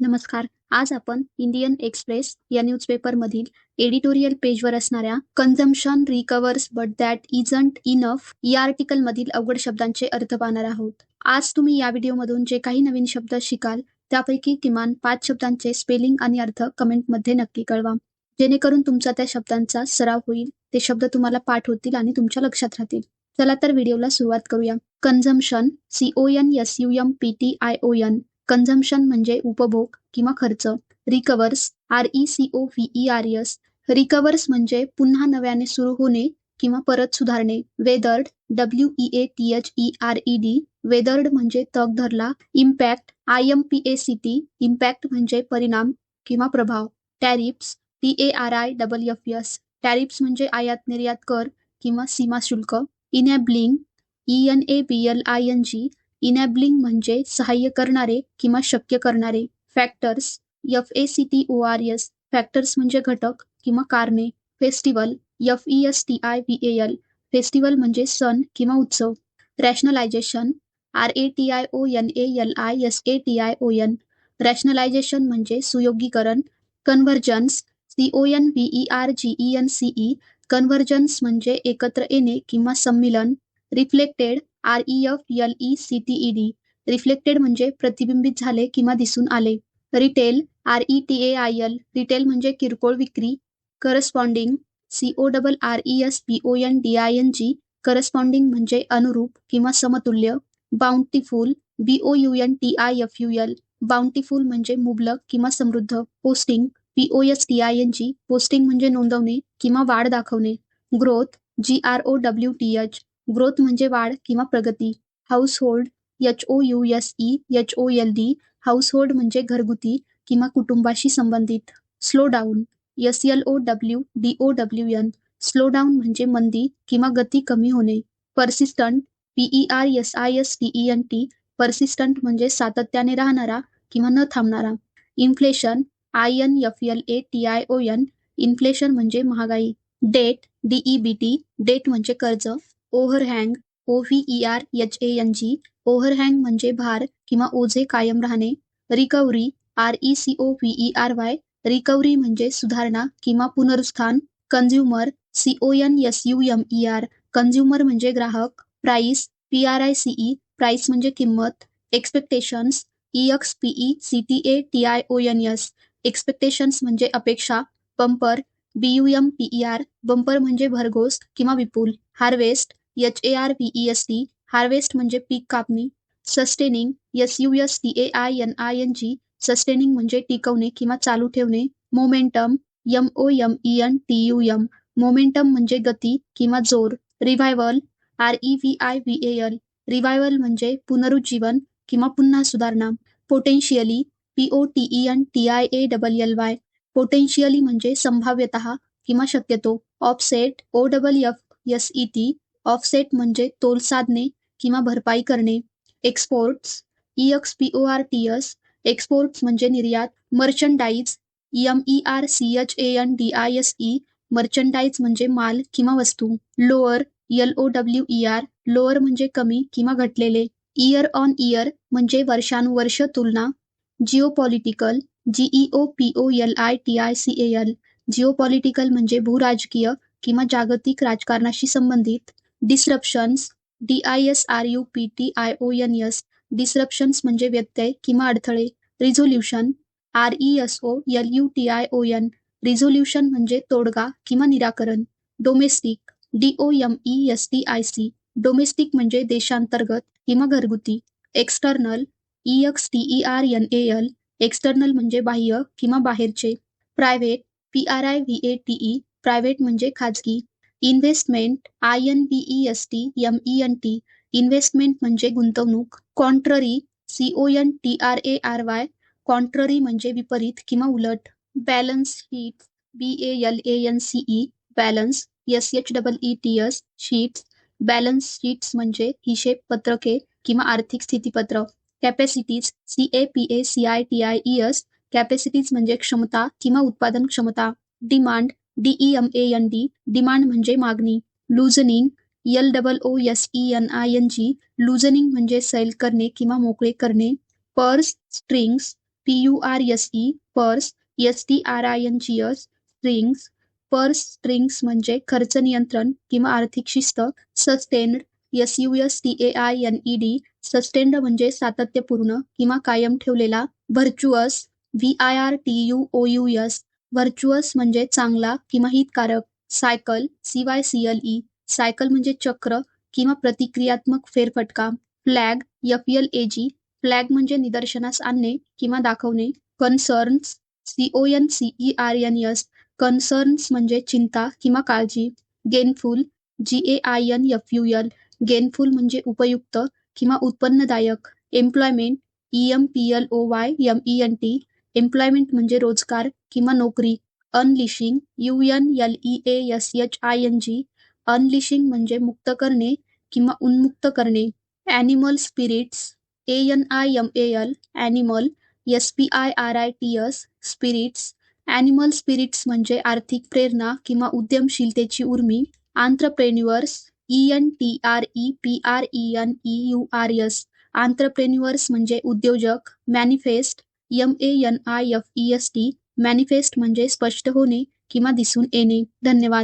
नमस्कार. आज आपण इंडियन एक्सप्रेस या न्यूजपेपरमधील एडिटोरियल पेजवर असणाऱ्या consumption recovers but that isn't enough या आर्टिकल मधील अवघड शब्दांचे अर्थ पाहणार आहोत. आज तुम्ही या व्हिडिओमधून जे काही नवीन शब्द शिकाल त्यापैकी किमान पाच शब्दांचे स्पेलिंग आणि अर्थ कमेंटमध्ये नक्की कळवा. जेणेकरून तुमचा त्या शब्दांचा सराव होईल ते शब्द तुम्हाला पाठ होतील आणि तुमच्या लक्षात राहतील. चला तर व्हिडिओला सुरुवात करूया. Consumption C O N S U M P T I O N consumption म्हणजे उपभोग किंवा खर्च. Recovers R E C O V E R S recovers म्हणजे पुन्हा नव्याने सुरू होणे किंवा परत सुधारणे. Weathered W E A T H E R E D weathered म्हणजे तग धरला. Impact I M P A C T impact म्हणजे परिणाम किंवा प्रभाव. Tariffs T A R I double F S tariffs म्हणजे आयात निर्यात कर किंवा सीमा शुल्क. Enabling E N A B L I N G enabling म्हणजे सहाय्य करणारे किंवा शक्य करणारे. Factors F A C T O R S factors म्हणजे घटक किंवा कारणे. Festival F E S T I V A L festival म्हणजे सण किंवा उत्सव. Rationalisation R A T I O N A L I S A T I O N rationalisation म्हणजे सुयोगीकरण convergence C O N V E R G E N C E convergence म्हणजे एकत्र येणे किंवा संमिलन. Reflected R E F L E C T E D reflected म्हणजे प्रतिबिंबित झाले किंवा दिसून आले. Retail R E T A I L retail म्हणजे किरकोळ विक्री corresponding C O double R E S P O N D I N G corresponding म्हणजे अनुरूप किंवा समतुल्य bountiful B O U N T I F U L bountiful म्हणजे मुबलक किंवा समृद्ध posting P O S T I N G posting म्हणजे नोंदवणे किंवा वाढ दाखवणे. Growth G R O W T H growth म्हणजे वाढ किंवा प्रगती. Household H O U S E H O L D household म्हणजे घरगुती किंवा कुटुंबाशी संबंधित. Slowdown S L O W D O W N slowdown म्हणजे मंदी किंवा गती कमी होणे. Persistent P E R S I S T N T persistent म्हणजे सातत्याने राहणारा किंवा न थांबणारा. Inflation I N F L A T I O N inflation म्हणजे महागाई. Debt D E B T debt म्हणजे कर्ज. Overhang O V E R H A N G overhang म्हणजे भार किंवा ओझे कायम राहणे, recovery R E C O V E R Y recovery म्हणजे सुधारणा किंवा पुनरुत्थान, consumer C O N S U M E R consumer म्हणजे ग्राहक price P R I C E price म्हणजे किंमत, expectations E X P E C T A T I O N S expectations म्हणजे अपेक्षा, bumper B U M P E R bumper म्हणजे भरघोस किंवा विपुल, harvest H A R V E S T harvest म्हणजे पीक कापणी sustaining S U S T A I N I N G sustaining म्हणजे टिकवणे किंवा चालू ठेवणे momentum M O M E N T U M momentum म्हणजे गती किंवा ज़ोर revival R E V I V A L revival म्हणजे पुनरुज्जीवन किंवा पुन्हा सुधारणा potentially P O T E N T I A double L Y potentially म्हणजे संभाव्यत किंवा शक्यतो offset O double F S E T offset म्हणजे तोल साधणे किंवा भरपाई करणे. Exports E X P O R T S exports म्हणजे निर्यात merchandise M E R C H A N D I S E merchandise म्हणजे माल किंवा वस्तू. Lower L O W E R lower म्हणजे कमी किंवा घटलेले. इयर ऑन इयर म्हणजे वर्षानुवर्ष तुलना. Geopolitical G E O P O L I T I C L geopolitical म्हणजे भूराजकीय किंवा जागतिक राजकारणाशी संबंधित. Disruptions D I S R U P T I O N S disruptions म्हणजे व्यत्यय किंवा अडथळे resolution R E S O L U T I O N resolution म्हणजे तोडगा किंवा निराकरण domestic D O M E S T I C domestic म्हणजे देशांतर्गत किंवा घरगुती external E X T E R N A L external म्हणजे बाह्य किंवा बाहेरचे private P R I V A T E private म्हणजे खाजगी investment I N B E S T M E N T investment म्हणजे गुंतवणूक contrary C O N T R A R Y contrary म्हणजे विपरीत किंवा उलट. Balance sheet B A L A N C E balance S H double E T S sheets balance sheets म्हणजे हिशेब पत्रके किंवा आर्थिक स्थितीपत्र. Capacities C A P A C I T I E S capacities म्हणजे क्षमता किंवा उत्पादन क्षमता. Demand D E M A N D A N D demand म्हणजे मागणी loosening L double O S E N I N G loosening म्हणजे सैल करणे किंवा मोकळे करणे purse strings P U R S E purse S T R I N G S strings purse strings म्हणजे खर्च नियंत्रण किंवा आर्थिक शिस्त sustained S U S T A I N E D sustained म्हणजे सातत्यपूर्ण किंवा कायम ठेवलेला virtuous V I R T U O U S virtuous म्हणजे चांगला किंवा हितकारक cycle C Y C L E cycle म्हणजे चक्र किंवा प्रतिक्रियात्मक फेरफटका flag F L A G flag म्हणजे निदर्शनास आणणे किंवा दाखवणे concerns C O N C E R N S concerns म्हणजे चिंता किंवा काळजी gainful G A I N F U L gainful म्हणजे उपयुक्त किंवा उत्पन्नदायक employment E M P L O Y M E N T employment म्हणजे रोजगार किंवा नोकरी. Unleashing U N L E A S H I N G unleashing म्हणजे मुक्त करणे किंवा उन्मुक्त करणे. Animal spirits A N I M A L animal S P I R I T S spirits animal spirits म्हणजे आर्थिक प्रेरणा किंवा उद्यमशीलतेची उर्मी. Entrepreneurs E N T R E P R E N E U R S entrepreneurs म्हणजे उद्योजक manifest M A N I F E S T manifest म्हणजे स्पष्ट होणे किंवा दिसून येणे. धन्यवाद.